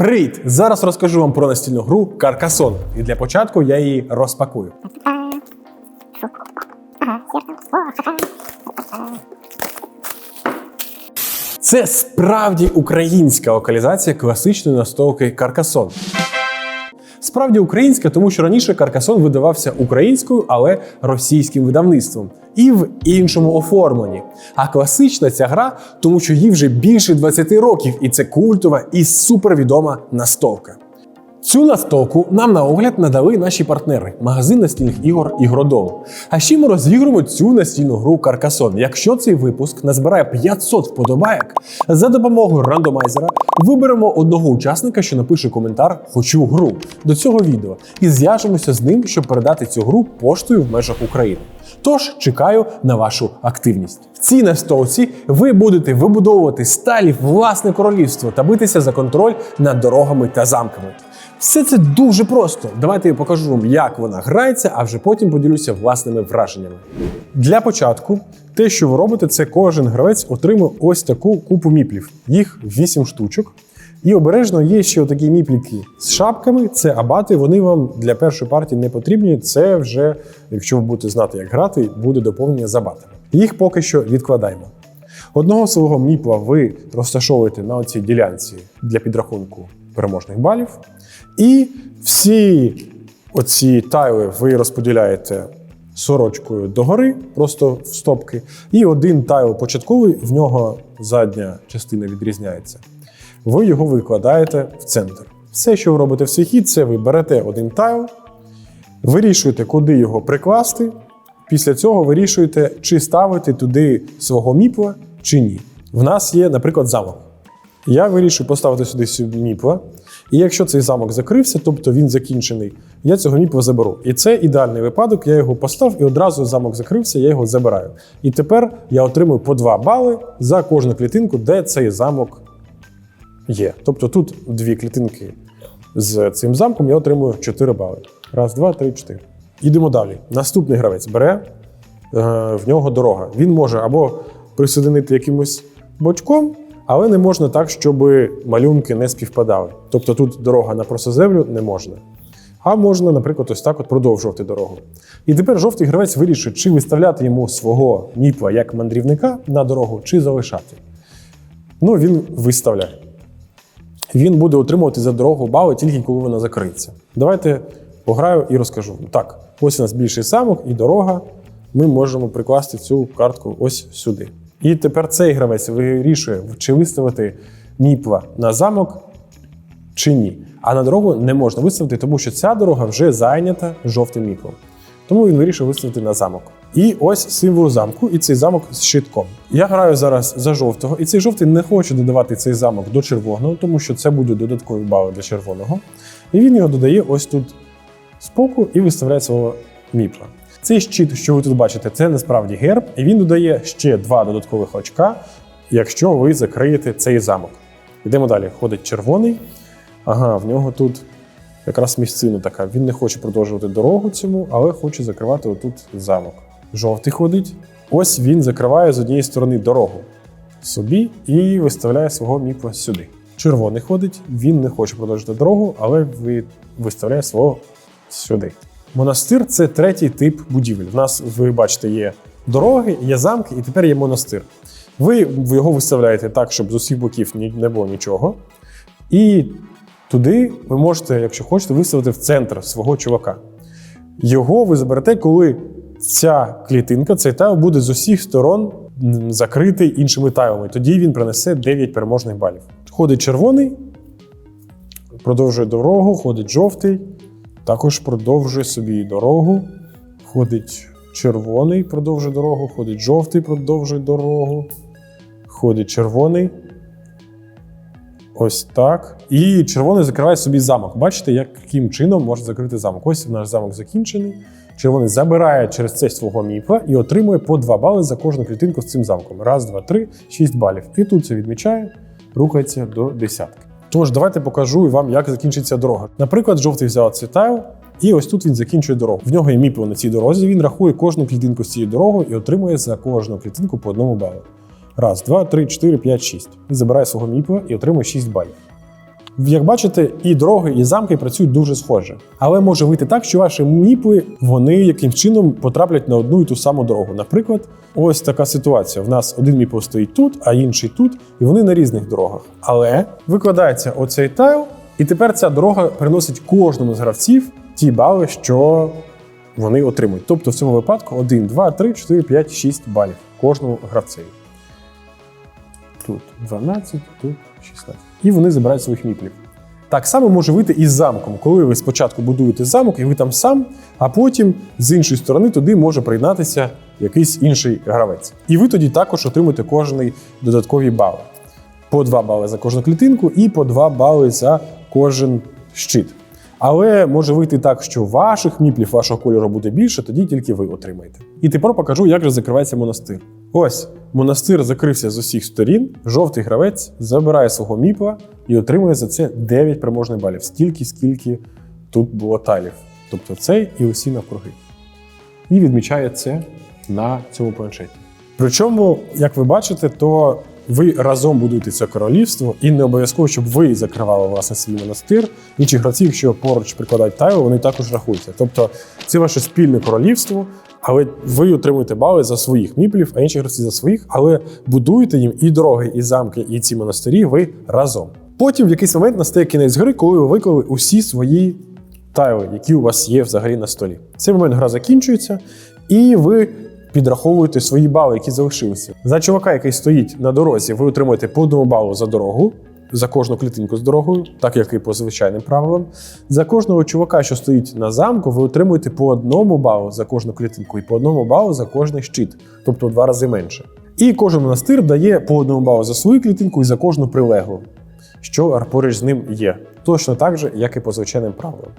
Привіт! Зараз розкажу вам про настільну гру Каркасон. І для початку я її розпакую. Це справді українська локалізація класичної настолки Каркасон. Справді українська, тому що раніше Каркасон видавався українською, але російським видавництвом і в іншому оформленні. А класична ця гра, тому що їй вже більше 20 років, і це культова і супервідома настолка. Цю настолку нам на огляд надали наші партнери магазин настільних ігор Ігродол. А ще ми розігруємо цю настільну гру Каркасон. Якщо цей випуск назбирає 500 вподобайок, за допомогою рандомайзера виберемо одного учасника, що напише коментар Хочу гру до цього відео, і зв'яжемося з ним, щоб передати цю гру поштою в межах України. Тож чекаю на вашу активність. В цій настолці ви будете вибудовувати сталі власне королівство та битися за контроль над дорогами та замками. Все це дуже просто. Давайте я покажу вам, як вона грається, а вже потім поділюся власними враженнями. Для початку, те, що ви робите, це кожен гравець отримує ось таку купу міплів. Їх 8 штучок. І обережно є ще такі міпліки з шапками. Це абати. Вони вам для першої партії не потрібні. Це вже, якщо ви будете знати, як грати, буде доповнення з абатами. Їх поки що відкладаємо. Одного свого міпла ви розташовуєте на цій ділянці для підрахунку переможних балів. І всі оці тайли ви розподіляєте сорочкою догори, просто в стопки. І один тайл початковий, в нього задня частина відрізняється. Ви його викладаєте в центр. Все, що ви робите в свій хід, це ви берете один тайл, вирішуєте, куди його прикласти. Після цього вирішуєте, чи ставити туди свого міпла, чи ні. В нас є, наприклад, замок. Я вирішую поставити сюди сю- міпла. І якщо цей замок закрився, тобто він закінчений, я цього міпла заберу. І це ідеальний випадок. Я його постав і одразу замок закрився, я його забираю. І тепер я отримую по 2 бали за кожну клітинку, де цей замок є. Тобто тут дві клітинки з цим замком, я отримую 4 бали. Раз, два, три, чотири. Йдемо далі. Наступний гравець бере е, в нього дорога. Він може або присоединити якимось бочком, але не можна так, щоб малюнки не співпадали. Тобто тут дорога на просто землю не можна. А можна, наприклад, ось так от продовжувати дорогу. І тепер жовтий гравець вирішить, чи виставляти йому свого міпла як мандрівника на дорогу, чи залишати. Ну, він виставляє. Він буде отримувати за дорогу бали тільки коли вона закриється. Давайте пограю і розкажу. Так, ось у нас більший замок і дорога. Ми можемо прикласти цю картку ось сюди. І тепер цей гравець вирішує, чи виставити міпла на замок, чи ні. А на дорогу не можна виставити, тому що ця дорога вже зайнята жовтим міплом. Тому він вирішив виставити на замок. І ось символ замку, і цей замок з щитком. Я граю зараз за жовтого, і цей жовтий не хоче додавати цей замок до червоного, тому що це будуть додаткові бали для червоного. І він його додає ось тут збоку і виставляє свого міпла. Цей щит, що ви тут бачите, це насправді герб, і він додає ще два додаткових очка, якщо ви закриєте цей замок. Йдемо далі. Ходить червоний. Ага, в нього тут якраз місцина така. Він не хоче продовжувати дорогу цьому, але хоче закривати отут замок. Жовтий ходить. Ось він закриває з однієї сторони дорогу собі і виставляє свого міпла сюди. Червоний ходить, він не хоче продовжити дорогу, але виставляє свого сюди. Монастир це третій тип будівель. В нас, ви бачите, є дороги, є замки, і тепер є монастир. Ви його виставляєте так, щоб з усіх боків не було нічого. І туди ви можете, якщо хочете, виставити в центр свого чувака. Його ви заберете, коли ця клітинка, цей тайл буде з усіх сторон закритий іншими тайлами. Тоді він принесе 9 переможних балів. Ходить червоний, продовжує дорогу, ходить жовтий, також продовжує собі дорогу. Ходить червоний, продовжує дорогу, ходить жовтий, продовжує дорогу. Ходить червоний. Ось так. І червоний закриває собі замок. Бачите, яким чином може закрити замок. Ось наш замок закінчений. Червоний забирає через це свого міпла і отримує по 2 бали за кожну клітинку з цим замком. Раз, два, три, 6 балів. І тут це відмічає, рухається до десятки. Тож, давайте покажу вам, як закінчиться дорога. Наприклад, жовтий взяв цей і ось тут він закінчує дорогу. В нього є міпл на цій дорозі. Він рахує кожну клітинку з цієї дороги і отримує за кожну клітинку по одному балу. Раз, два, три, чотири, п'ять, шість. І забирає свого міпла і отримує 6 балів. Як бачите, і дороги, і замки працюють дуже схоже. Але може вийти так, що ваші міпи вони яким чином потраплять на одну і ту саму дорогу. Наприклад, ось така ситуація. В нас один міпл стоїть тут, а інший тут, і вони на різних дорогах. Але викладається оцей тайл, і тепер ця дорога приносить кожному з гравців ті бали, що вони отримують. Тобто в цьому випадку 1, 2, 3, 4, 5, 6 балів кожному гравцеві. Тут 12, тут 16. І вони забирають своїх міплів. Так само може вийти і з замком, коли ви спочатку будуєте замок, і ви там сам, а потім з іншої сторони туди може приєднатися якийсь інший гравець. І ви тоді також отримуєте кожний додаткові бали. По 2 бали за кожну клітинку і по 2 бали за кожен щит. Але може вийти так, що ваших міплів вашого кольору буде більше, тоді тільки ви отримаєте. І тепер покажу, як же закривається монастир. Ось монастир закрився з усіх сторін. Жовтий гравець забирає свого міпла і отримує за це 9 переможних балів, стільки, скільки тут було талів. Тобто цей і усі навкруги. І відмічає це на цьому планшеті. Причому, як ви бачите, то ви разом будуєте це королівство, і не обов'язково, щоб ви закривали власне свій монастир. Інші гравці, якщо поруч прикладають тайли, вони також рахуються. Тобто це ваше спільне королівство, але ви отримуєте бали за своїх міплів, а інші гравці за своїх, але будуєте їм і дороги, і замки, і ці монастирі ви разом. Потім в якийсь момент настає кінець гри, коли ви виклали усі свої тайли, які у вас є взагалі на столі. Цей момент гра закінчується, і ви підраховуєте свої бали, які залишилися. За чувака, який стоїть на дорозі, ви отримуєте по одному балу за дорогу. За кожну клітинку з дорогою, так як і по звичайним правилам. За кожного чувака, що стоїть на замку, ви отримуєте по одному балу за кожну клітинку і по одному балу за кожний щит, тобто в два рази менше. І кожен монастир дає по одному балу за свою клітинку і за кожну прилеглу, що поруч з ним є. Точно так же, як і по звичайним правилам.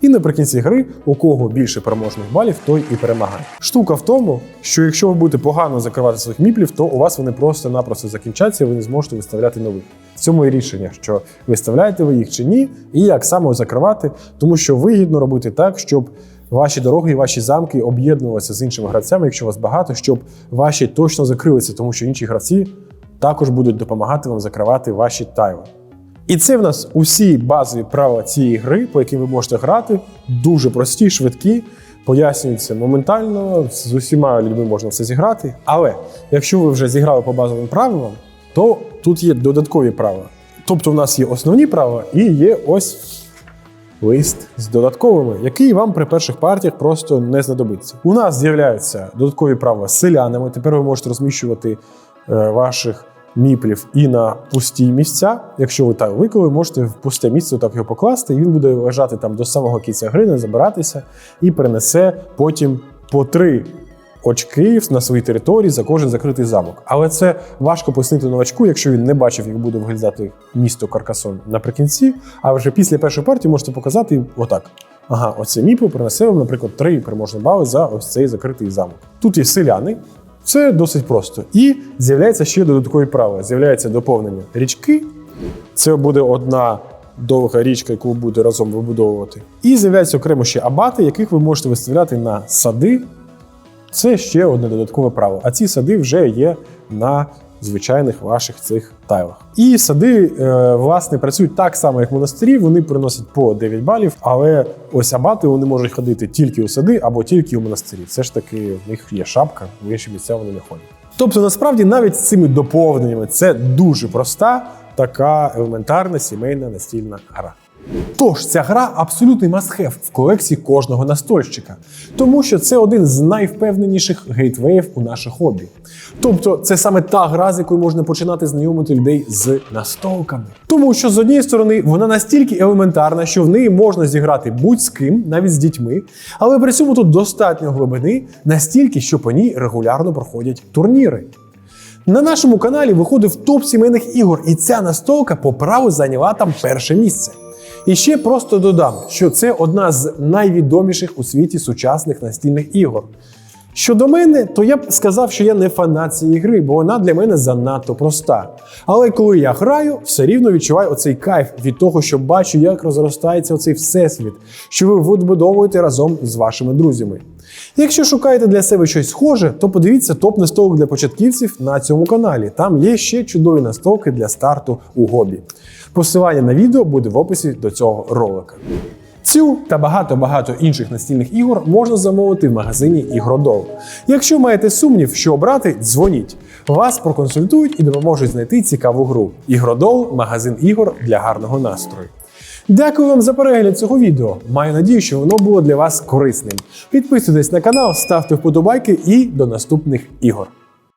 І наприкінці гри, у кого більше переможних балів, той і перемагає. Штука в тому, що якщо ви будете погано закривати своїх міплів, то у вас вони просто-напросто закінчаться, і ви не зможете виставляти нових. В цьому і рішення, що виставляєте ви їх чи ні, і як саме закривати, тому що вигідно робити так, щоб ваші дороги і ваші замки об'єднувалися з іншими гравцями, якщо вас багато, щоб ваші точно закрилися, тому що інші гравці також будуть допомагати вам закривати ваші тайли. І це в нас усі базові правила цієї гри, по яким ви можете грати, дуже прості, швидкі, пояснюються моментально, з усіма людьми можна все зіграти. Але якщо ви вже зіграли по базовим правилам, то тут є додаткові правила. Тобто, в нас є основні правила і є ось лист з додатковими, який вам при перших партіях просто не знадобиться. У нас з'являються додаткові правила з селянами. Тепер ви можете розміщувати е, ваших міплів і на пусті місця. Якщо ви так виклали, можете в пусте місце так його покласти, і він буде лежати там до самого кінця гри, не забиратися, і перенесе потім по три очки на своїй території за кожен закритий замок. Але це важко пояснити новачку, якщо він не бачив, як буде виглядати місто Каркасон наприкінці. А вже після першої партії можете показати отак. Ага, оце міпо принесе вам, наприклад, три переможні бали за ось цей закритий замок. Тут є селяни. Це досить просто. І з'являється ще додаткові правила. З'являється доповнення річки. Це буде одна довга річка, яку ви будете разом вибудовувати. І з'являються окремо ще абати, яких ви можете виставляти на сади. Це ще одне додаткове право. А ці сади вже є на звичайних ваших цих тайлах. І сади, е, власне, працюють так само, як монастирі. Вони приносять по 9 балів, але ось абати вони можуть ходити тільки у сади або тільки у монастирі. Все ж таки, в них є шапка, в інші місця вони не ходять. Тобто, насправді, навіть з цими доповненнями це дуже проста, така елементарна сімейна настільна гра. Тож ця гра абсолютний must-have в колекції кожного настольщика, тому що це один з найвпевненіших гейтвеїв у наше хобі. Тобто, це саме та гра, з якою можна починати знайомити людей з настолками. Тому що з однієї сторони вона настільки елементарна, що в неї можна зіграти будь з ким, навіть з дітьми, але при цьому тут достатньо глибини настільки, що по ній регулярно проходять турніри. На нашому каналі виходив топ сімейних ігор, і ця настолка по праву зайняла там перше місце. І ще просто додам, що це одна з найвідоміших у світі сучасних настільних ігор. Щодо мене, то я б сказав, що я не фанат цієї гри, бо вона для мене занадто проста. Але коли я граю, все рівно відчуваю оцей кайф від того, що бачу, як розростається оцей всесвіт, що ви відбудовуєте разом з вашими друзями. Якщо шукаєте для себе щось схоже, то подивіться топ настолок для початківців на цьому каналі. Там є ще чудові настолки для старту у гобі. Посилання на відео буде в описі до цього ролика. Цю та багато-багато інших настільних ігор можна замовити в магазині Ігродол. Якщо маєте сумнів, що обрати, дзвоніть. Вас проконсультують і допоможуть знайти цікаву гру. Ігродол магазин ігор для гарного настрою. Дякую вам за перегляд цього відео. Маю надію, що воно було для вас корисним. Підписуйтесь на канал, ставте вподобайки і до наступних ігор.